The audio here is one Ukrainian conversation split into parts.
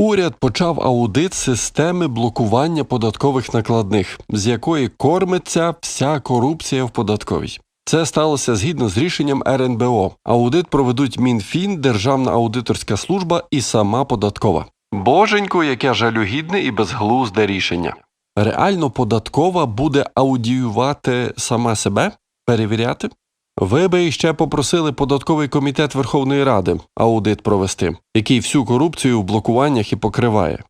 Уряд почав аудит системи блокування податкових накладних, з якої кормиться вся корупція в податковій. Це сталося згідно з рішенням РНБО. Аудит проведуть Мінфін, Державна аудиторська служба і сама податкова. Боженько, яке жалюгідне і безглузде рішення. Реально податкова буде аудіювати сама себе, перевіряти. Ви би ще попросили податковий комітет Верховної Ради аудит провести, який всю корупцію в блокуваннях і покриває.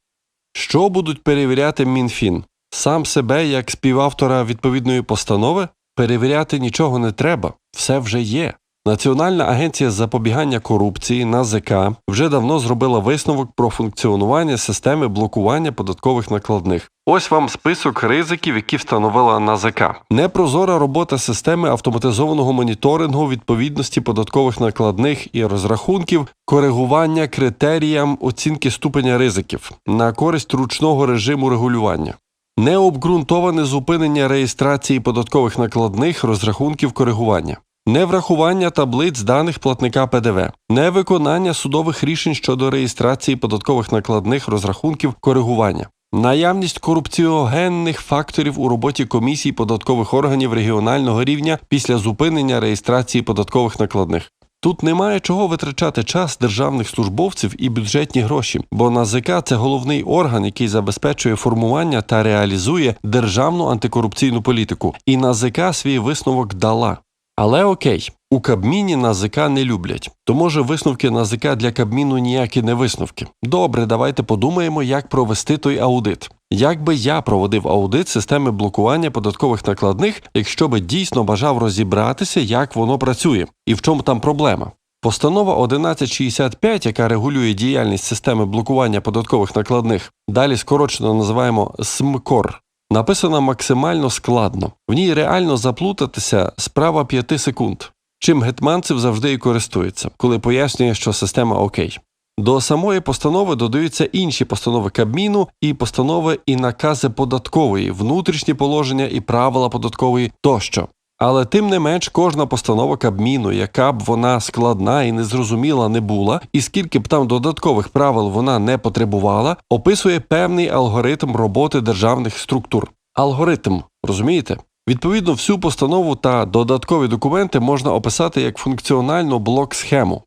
Що будуть перевіряти Мінфін? Сам себе як співавтора відповідної постанови? Перевіряти нічого не треба, все вже є. Національна агенція запобігання корупції НАЗК вже давно зробила висновок про функціонування системи блокування податкових накладних. Ось вам список ризиків, які встановила НАЗК. Непрозора робота системи автоматизованого моніторингу відповідності податкових накладних і розрахунків, коригування критеріям оцінки ступеня ризиків на користь ручного режиму регулювання. Необґрунтоване зупинення реєстрації податкових накладних розрахунків коригування, неврахування таблиць даних платника ПДВ, невиконання судових рішень щодо реєстрації податкових накладних розрахунків коригування, наявність корупціогенних факторів у роботі комісій податкових органів регіонального рівня після зупинення реєстрації податкових накладних. Тут немає чого витрачати час державних службовців і бюджетні гроші, бо НАЗК – це головний орган, який забезпечує формування та реалізує державну антикорупційну політику. І НАЗК свій висновок дала. Але окей, у Кабміні НАЗК не люблять. То може висновки НАЗК для Кабміну ніякі не висновки. Добре, давайте подумаємо, як провести той аудит. Як би я проводив аудит системи блокування податкових накладних, якщо би дійсно бажав розібратися, як воно працює і в чому там проблема? Постанова 1165, яка регулює діяльність системи блокування податкових накладних, далі скорочено називаємо СМКОР, написана максимально складно. В ній реально заплутатися справа 5 секунд. Чим гетманцев завжди і користується, коли пояснює, що система окей. До самої постанови додаються інші постанови Кабміну і постанови і накази податкової, внутрішні положення і правила податкової тощо. Але тим не менш кожна постанова Кабміну, яка б вона складна і незрозуміла не була, і скільки б там додаткових правил вона не потребувала, описує певний алгоритм роботи державних структур. Алгоритм, розумієте? Відповідно, всю постанову та додаткові документи можна описати як функціональну блок-схему.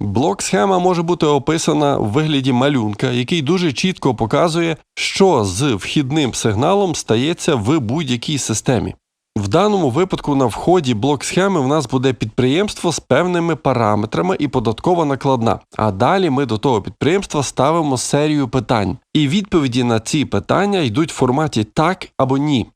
Блок-схема може бути описана в вигляді малюнка, який дуже чітко показує, що з вхідним сигналом стається в будь-якій системі. В даному випадку на вході блок-схеми в нас буде підприємство з певними параметрами і податкова накладна. А далі ми до того підприємства ставимо серію питань. І відповіді на ці питання йдуть в форматі так або ні.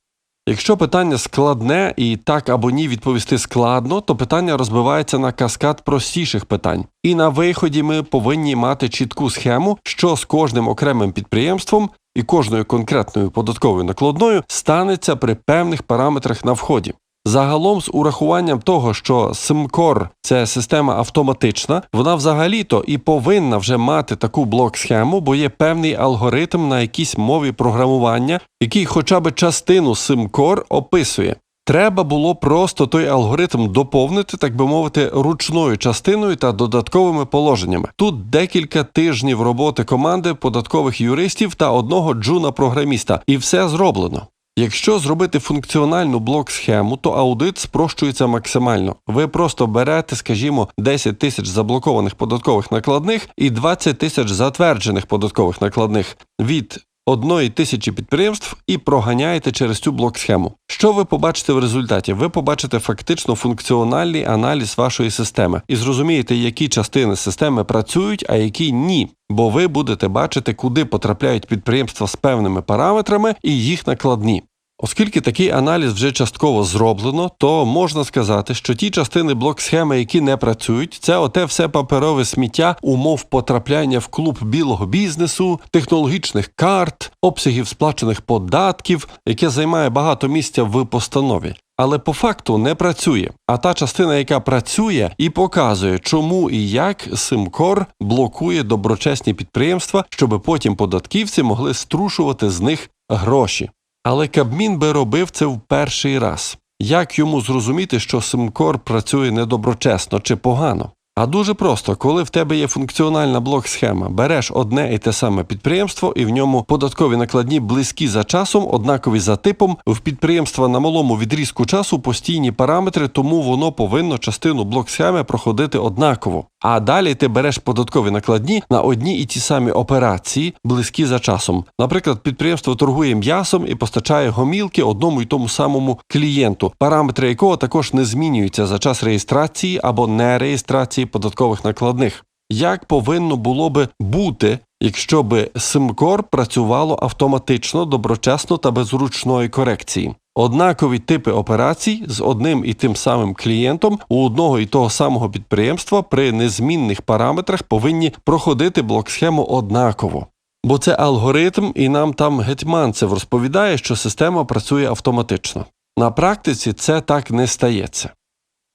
Якщо питання складне і так або ні відповісти складно, то питання розбивається на каскад простіших питань. І на виході ми повинні мати чітку схему, що з кожним окремим підприємством і кожною конкретною податковою накладною станеться при певних параметрах на вході. Загалом, з урахуванням того, що SimCore – це система автоматична, вона взагалі-то і повинна вже мати таку блок-схему, бо є певний алгоритм на якійсь мові програмування, який хоча б частину SimCore описує. Треба було просто той алгоритм доповнити, так би мовити, ручною частиною та додатковими положеннями. Тут декілька тижнів роботи команди податкових юристів та одного джуна-програміста, і все зроблено. Якщо зробити функціональну блок-схему, то аудит спрощується максимально. Ви просто берете, скажімо, 10 тисяч заблокованих податкових накладних і 20 тисяч затверджених податкових накладних від одної тисячі підприємств і проганяєте через цю блок-схему. Що ви побачите в результаті? Ви побачите фактично функціональний аналіз вашої системи і зрозумієте, які частини системи працюють, а які ні. Бо ви будете бачити, куди потрапляють підприємства з певними параметрами і їх накладні. Оскільки такий аналіз вже частково зроблено, то можна сказати, що ті частини блок-схеми, які не працюють, це оте все паперове сміття умов потрапляння в клуб білого бізнесу, технологічних карт, обсягів сплачених податків, яке займає багато місця в постанові. Але по факту не працює. А та частина, яка працює і показує, чому і як Симкор блокує доброчесні підприємства, щоб потім податківці могли струшувати з них гроші. Але Кабмін би робив це в перший раз. Як йому зрозуміти, що Симкор працює недоброчесно чи погано? А дуже просто, коли в тебе є функціональна блок-схема, береш одне і те саме підприємство, і в ньому податкові накладні близькі за часом, однакові за типом. В підприємства на малому відрізку часу постійні параметри, тому воно повинно частину блок-схеми проходити однаково. А далі ти береш податкові накладні на одні і ті самі операції, близькі за часом. Наприклад, підприємство торгує м'ясом і постачає гомілки одному і тому самому клієнту, параметри якого також не змінюються за час реєстрації або нереєстрації податкових накладних. Як повинно було би бути, якщо би SimCorp працювало автоматично, доброчесно та без ручної корекції? Однакові типи операцій з одним і тим самим клієнтом у одного і того самого підприємства при незмінних параметрах повинні проходити блок-схему однаково. Бо це алгоритм, і нам там гетьманцев розповідає, що система працює автоматично. На практиці це так не стається.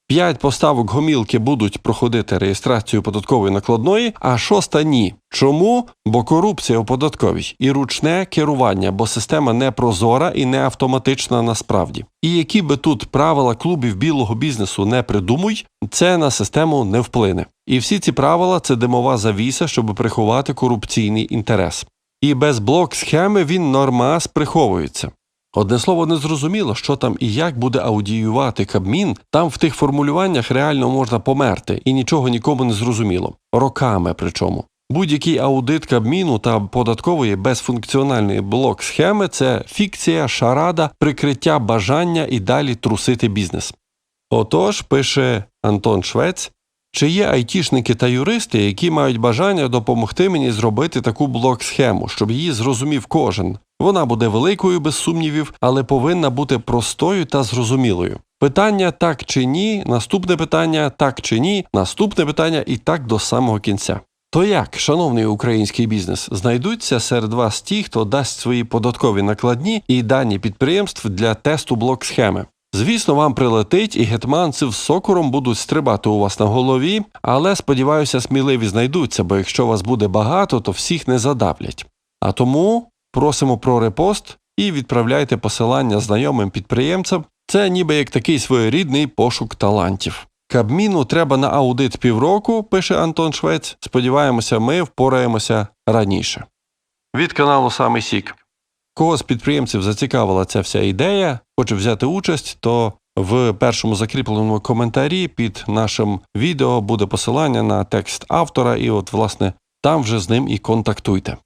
П'ять поставок гомілки будуть проходити реєстрацію податкової накладної, а шоста ні. Чому? Бо корупція у податковій і ручне керування, бо система не прозора і не автоматична насправді. І які би тут правила клубів білого бізнесу не придумуй, це на систему не вплине. І всі ці правила це димова завіса, щоб приховати корупційний інтерес. І без блок схеми він нормас приховується. Одне слово, не зрозуміло, що там і як буде аудіювати Кабмін. Там в тих формулюваннях реально можна померти, і нічого нікому не зрозуміло. Роками причому. Будь-який аудит Кабміну та податкової безфункціональної блок схеми це фікція, шарада, прикриття бажання і далі трусити бізнес. Отож, пише Антон Швець, чи є айтішники та юристи, які мають бажання допомогти мені зробити таку блок-схему, щоб її зрозумів кожен. Вона буде великою, без сумнівів, але повинна бути простою та зрозумілою. Питання так чи ні, наступне питання так чи ні, наступне питання і так до самого кінця. То як, шановний український бізнес, знайдуться серед вас ті, хто дасть свої податкові накладні і дані підприємств для тесту блок-схеми? Звісно, вам прилетить, і гетманці з сокором будуть стрибати у вас на голові, але сподіваюся, сміливі знайдуться, бо якщо вас буде багато, то всіх не задавлять. А тому просимо про репост і відправляйте посилання знайомим підприємцям. Це ніби як такий своєрідний пошук талантів. Кабміну треба на аудит півроку, пише Антон Швець. Сподіваємося, ми впораємося раніше. Від каналу Самий Сік. Кого з підприємців зацікавила ця вся ідея, хоче взяти участь, то в першому закріпленому коментарі під нашим відео буде посилання на текст автора, і от, власне, там вже з ним і контактуйте.